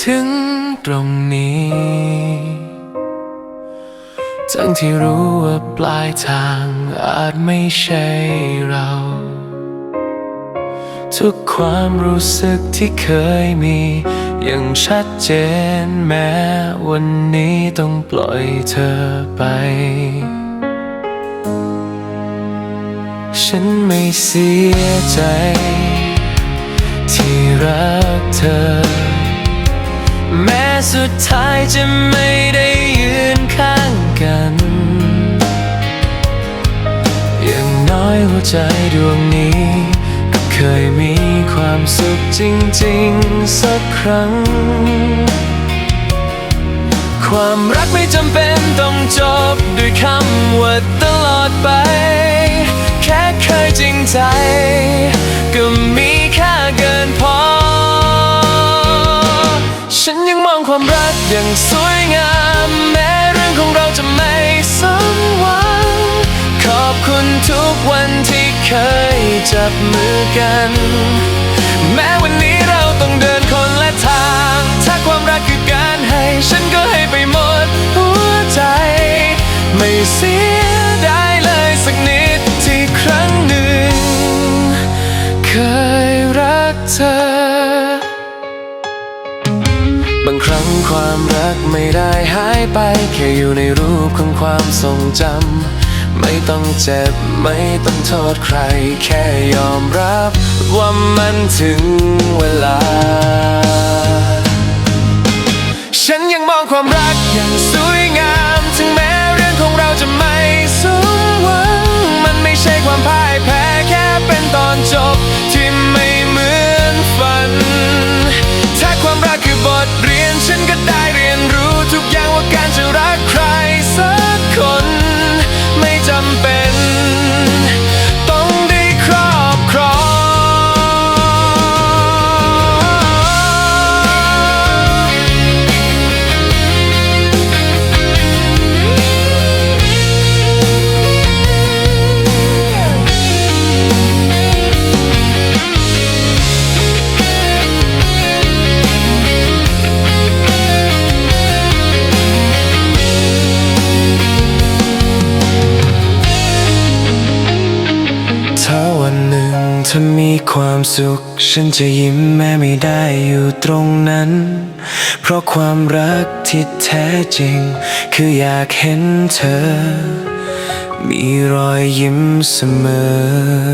ถึงตรงนี้ ทั้งที่รู้ว่าปลายทางอาจไม่ใช่เรา ทุกความรู้สึกที่เคยมียังชัดเจนแม้วันนี้ต้องปล่อยเธอไป ฉันไม่เสียใจ ที่รักเธอ แม้สุดท้ายจะไม่ได้ยืนข้างกัน อย่างน้อยหัวใจดวงนี้ ก็เคยมีความสุขจริงๆ สักครั้ง ความรักไม่จำเป็นต้องจบ ความรักอย่างสวยงาม แม้เรื่องของเราจะไม่สมหวัง ขอบคุณทุกวันที่เคยจับมือกัน แม้วันนี้เราต้องเดินคนละทาง ถ้าความรักคือการให้ ฉันก็ให้ไปหมดหัวใจ ไม่เสียดายเลยสักนิดที่ครั้งหนึ่ง เคยรักเธอ ครั้งความรักไม่ได้หายไป แค่อยู่ในรูปของความทรงจำ ไม่ต้องเจ็บ ไม่ต้องโทษใคร แค่ยอมรับว่ามันถึงเวลา ฉันยังมองความรักอย่างสวยงาม ความสุข ฉันจะยิ้มแม้ไม่ได้อยู่ตรงนั้น เพราะความรักที่แท้จริง คืออยากเห็นเธอ มีรอยยิ้มเสมอ